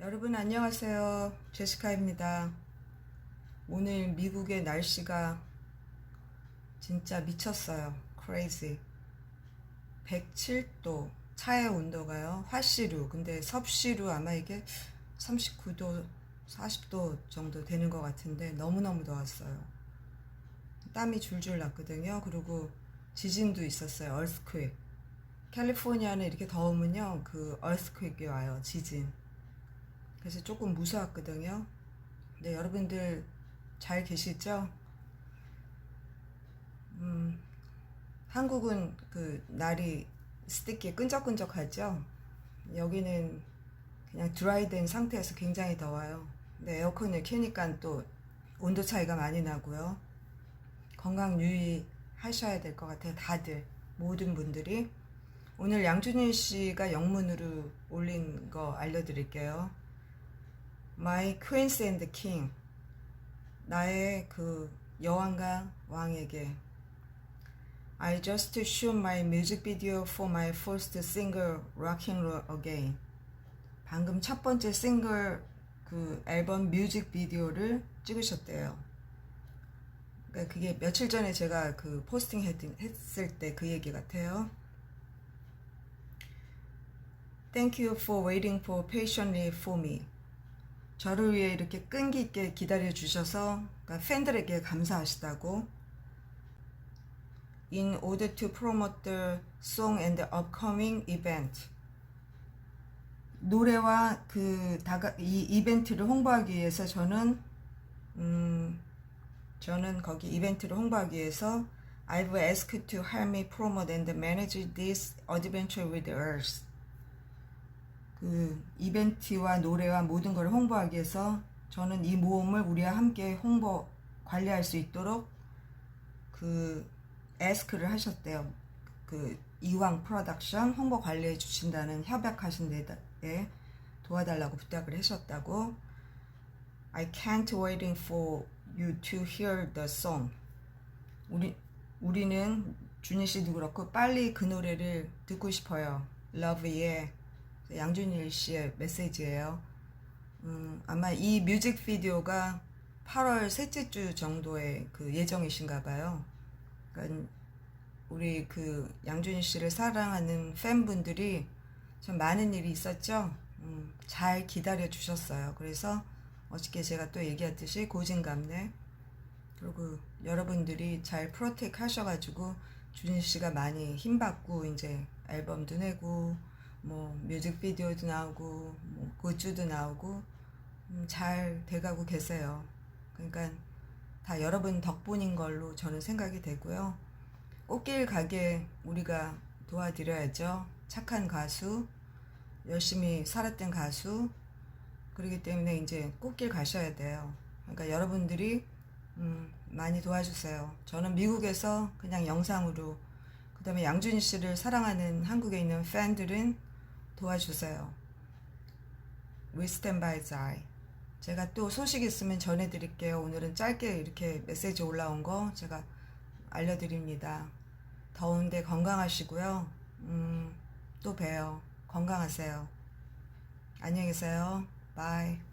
여러분 안녕하세요. 제시카입니다. 오늘 미국의 날씨가 진짜 미쳤어요. crazy. 107도. 차의 온도가요. 화씨루. 근데 섭씨루 아마 이게 39도, 40도 정도 되는 것 같은데 너무너무 더웠어요. 땀이 줄줄 났거든요. 그리고 지진도 있었어요. 얼스크릭. 캘리포니아는 이렇게 더우면요. 그 얼스크릭이 와요. 지진. 그래서 조금 무서웠거든요. 네, 여러분들 잘 계시죠? 음, 한국은 그 날이 스티키 끈적끈적하죠? 여기는 그냥 드라이된 상태에서 굉장히 더워요. 네, 에어컨을 켜니까 또 온도 차이가 많이 나고요. 건강 유의하셔야 될 것 같아요. 다들, 모든 분들이. 오늘 양준일 씨가 영문으로 올린 거 알려드릴게요. My Queens and King. 나의 그 여왕과 왕에게. I just shoot my music video for my first single Rocking Roll Again. 방금 첫 번째 싱글 그 앨범 뮤직 비디오를 찍으셨대요. 그러니까 그게 며칠 전에 제가 그 포스팅 했, 했을 때 그 얘기 같아요. Thank you for waiting for patiently for me. 저를 위해 이렇게 끈기 있게 기다려 주셔서 그러니까 팬들에게 감사하시다고. In order to promote the song and the upcoming event. 노래와 그 다가 이 이벤트를 홍보하기 위해서 저는 음 저는 거기 이벤트를 홍보하기 위해서 I've asked to help me promote and manage this adventure with Earth. 그 이벤트와 노래와 모든 걸 홍보하기 위해서 저는 이 모험을 우리와 함께 홍보 관리할 수 있도록 그 에스크를 하셨대요. 그 이왕 프로덕션 홍보 관리해 주신다는 협약하신 데에 도와달라고 부탁을 하셨다고. I can't waiting for you to hear the song. 우리 우리는 준희 씨도 그렇고 빨리 그 노래를 듣고 싶어요. Love yeah. 양준일 씨의 메시지예요. 음, 아마 이 뮤직비디오가 8월 셋째 주 정도의 그 예정이신가 봐요. 그러니까 우리 그 양준일 씨를 사랑하는 팬분들이 좀 많은 일이 있었죠. 음, 잘 기다려 주셨어요. 그래서 어저께 제가 또 얘기했듯이 고진감래 그리고 여러분들이 잘 프로텍 하셔가지고 준일 씨가 많이 힘 받고 이제 앨범도 내고 뭐 뮤직비디오도 나오고 뭐 굿즈도 나오고 음, 잘 돼가고 계세요. 그러니까 다 여러분 덕분인 걸로 저는 생각이 되고요. 꽃길 가게 우리가 도와드려야죠. 착한 가수, 열심히 살았던 가수, 그렇기 때문에 이제 꽃길 가셔야 돼요. 그러니까 여러분들이 음, 많이 도와주세요. 저는 미국에서 그냥 영상으로 그 다음에 양준희 씨를 사랑하는 한국에 있는 팬들은 도와주세요. We stand by eye. 제가 또 소식 있으면 전해드릴게요. 오늘은 짧게 이렇게 메시지 올라온 거 제가 알려드립니다. 더운데 건강하시고요. 음, 또 봬요. 건강하세요. 안녕히 계세요. 바이.